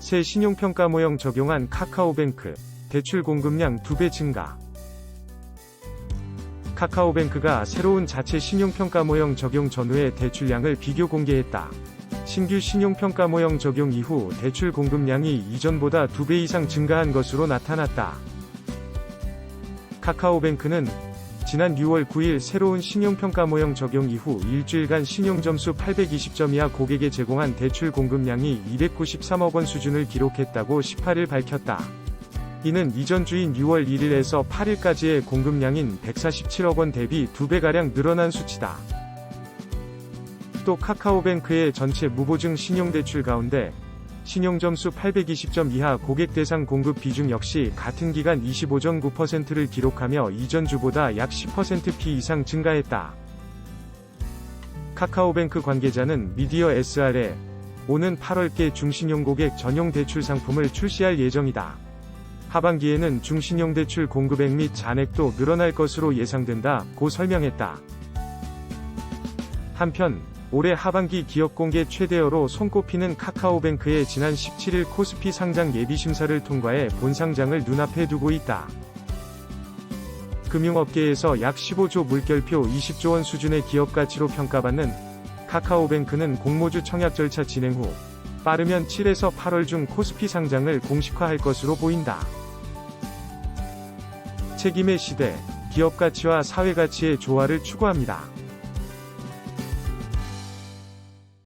새 신용평가 모형 적용한 카카오뱅크, 대출 공급량 2배 증가. 카카오뱅크가 새로운 자체 신용평가 모형 적용 전후의 대출량을 비교 공개했다. 신규 신용평가 모형 적용 이후 대출 공급량이 이전보다 2배 이상 증가한 것으로 나타났다. 카카오뱅크는 지난 6월 9일 새로운 신용평가 모형 적용 이후 일주일간 신용점수 820점 이하 고객에 제공한 대출 공급량이 293억 원 수준을 기록했다고 18일 밝혔다. 이는 이전 주인 6월 1일에서 8일까지의 공급량인 147억 원 대비 2배가량 늘어난 수치다. 또 카카오뱅크의 전체 무보증 신용대출 가운데 신용점수 820점 이하 고객 대상 공급 비중 역시 같은 기간 25.9%를 기록하며 이전 주보다 약 10%피 이상 증가했다. 카카오뱅크 관계자는 미디어 SR에 오는 8월께 중신용 고객 전용 대출 상품을 출시할 예정이다. 하반기에는 중신용 대출 공급액 및 잔액도 늘어날 것으로 예상된다. 고 설명했다. 한편 올해 하반기 기업 공개 최대어로 손꼽히는 카카오뱅크의 지난 17일 코스피 상장 예비 심사를 통과해 본상장을 눈앞에 두고 있다. 금융업계에서 약 15조 물결표 20조 원 수준의 기업 가치로 평가받는 카카오뱅크는 공모주 청약 절차 진행 후 빠르면 7에서 8월 중 코스피 상장을 공식화할 것으로 보인다. 책임의 시대, 기업 가치와 사회 가치의 조화를 추구합니다.